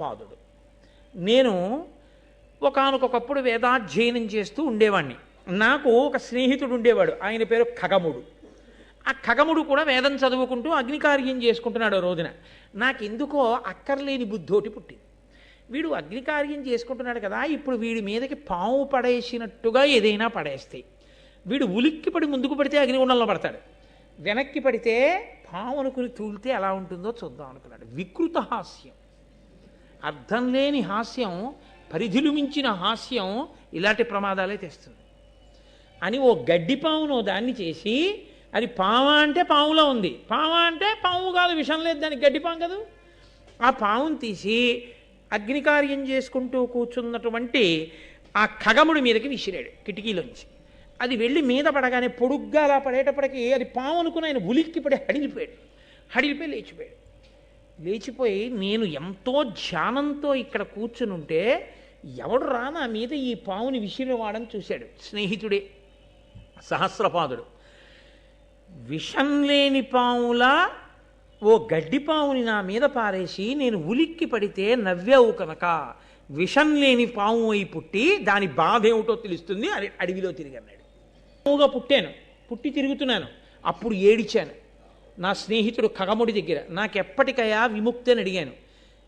పాదుడు నేను ఒకానొకప్పుడు వేదాధ్యయనం చేస్తూ ఉండేవాడిని నాకు ఒక స్నేహితుడు ఉండేవాడు ఆయన పేరు ఖగముడు. ఆ ఖగముడు కూడా వేదం చదువుకుంటూ అగ్నికార్యం చేసుకుంటున్నాడు ఓ రోజున. నాకెందుకో అక్కర్లేని బుద్ధోటి పుట్టింది. వీడు అగ్నికార్యం చేసుకుంటున్నాడు కదా ఇప్పుడు వీడి మీదకి పాము పడేసినట్టుగా ఏదైనా పడేస్తాయి వీడు ఉలిక్కి పడి ముందుకు పడితే అగ్నిగుండంలో పడతాడు. వెనక్కి పడితే పాము అనుకుని తూలితే ఎలా ఉంటుందో చూద్దాం అనుకున్నాడు. వికృత హాస్యం. అర్థం లేని హాస్యం పరిధిలు మించిన హాస్యం ఇలాంటి ప్రమాదాలే తెస్తుంది. అని ఓ గడ్డి పావును దాన్ని చేసి అది పావా అంటే పావులో ఉంది. పావా అంటే పావు కాదు విషం లేదు దానికి గడ్డి పాము కదా. ఆ పావును తీసి అగ్నికార్యం చేసుకుంటూ కూర్చున్నటువంటి ఆ ఖగముడి మీదకి విసిరాడు కిటికీలోంచి. అది వెళ్ళి మీద పడగానే పొడుగ్గా అలా పడేటప్పటికి అది పాము అనుకుని ఆయన ఉలిక్కి పడి హడిలిపోయాడు. హడిలిపోయి లేచిపోయాడు. లేచిపోయి నేను ఎంతో ధ్యానంతో ఇక్కడ కూర్చునుంటే ఎవడు రా నా మీద ఈ పావుని విసిరివాడని చూశాడు. స్నేహితుడే సహస్రపాదుడు. విషం లేని పావులా ఓ గడ్డి పావుని నా మీద పారేసి నేను ఉలిక్కి పడితే నవ్వావు కనుక. విషం లేని పాము అయి పుట్టి దాని బాధ ఏమిటో తెలుస్తుంది అని అడవిలో తిరిగి అన్నాడు. పావుగా పుట్టాను పుట్టి తిరుగుతున్నాను. అప్పుడు ఏడిచాను. నా స్నేహితుడు ఖగముడి దగ్గర నాకెప్పటికయా విముక్తి అని అడిగాను.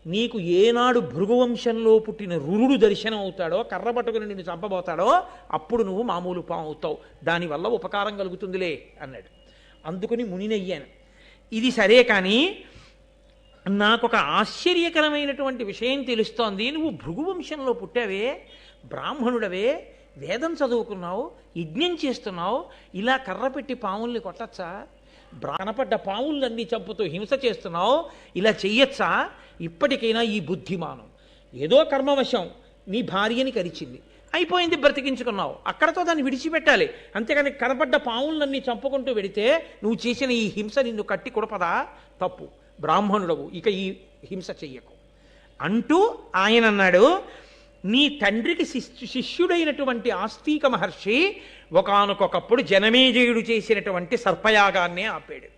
నీకు ఏనాడు భృగువంశంలో పుట్టిన రురుడు దర్శనం అవుతాడో కర్ర పట్టుకుని నిన్ను చంపబోతాడో అప్పుడు నువ్వు మామూలు పాము అవుతావు. దానివల్ల ఉపకారం కలుగుతుందిలే అన్నాడు. అందుకని మునినయ్యాను. ఇది సరే కానీ నాకు ఒక ఆశ్చర్యకరమైనటువంటి విషయం తెలుస్తోంది. నువ్వు భృగువంశంలో పుట్టావే బ్రాహ్మణుడవే వేదం చదువుకున్నావు యజ్ఞం చేస్తున్నావు ఇలా కర్ర పెట్టి పాముల్ని కొట్టచ్చా? కనపడ్డ పావులన్నీ చంపుతూ హింస చేస్తున్నావు ఇలా చెయ్యొచ్చా? ఇప్పటికైనా ఈ బుద్ధిమానం. ఏదో కర్మవశం నీ భార్యని కరిచింది. అయిపోయింది బ్రతికించుకున్నావు. అక్కడతో దాన్ని విడిచిపెట్టాలి. అంతేకాని కనపడ్డ పావులన్నీ చంపుకుంటూ వెడితే నువ్వు చేసిన ఈ హింస నిన్ను కట్టి కొడపదా? తప్పు. బ్రాహ్మణుడవు ఇక ఈ హింస చెయ్యకు. అంటూ ఆయన అన్నాడు నీ తండ్రికి శిష్యు శిష్యుడైనటువంటి ఆస్తిక మహర్షి ఒకనకొకప్పుడు జనమేజయుడు చేసినటువంటి సర్పయాగాన్నే ఆపాడు.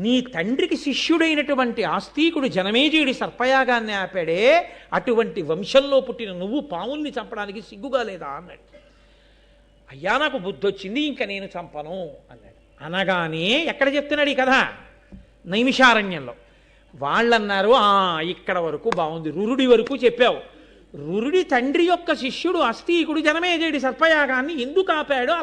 నీ తండ్రికి శిష్యుడైనటువంటి ఆస్తికుడు జనమేజయుడి సర్పయాగాన్ని ఆపాడే అటువంటి వంశంలో పుట్టిన నువ్వు పాముల్ని చంపడానికి సిగ్గుగా లేదా? అన్నాడు. అయ్యా నాకు బుద్ధి వచ్చింది ఇంకా నేను చంపను అన్నాడు. అనగానే ఎక్కడ చెప్తున్నాడు ఈ కథ? నైమిషారణ్యంలో. వాళ్ళన్నారు "ఆ, ఇక్కడ వరకు బాగుంది రురుడి వరకు చెప్పావు. రురుడి తండ్రి యొక్క శిష్యుడు అస్థీకుడు జనమేజేడి సర్పయాగాన్ని ఎందుకు ఆపాడో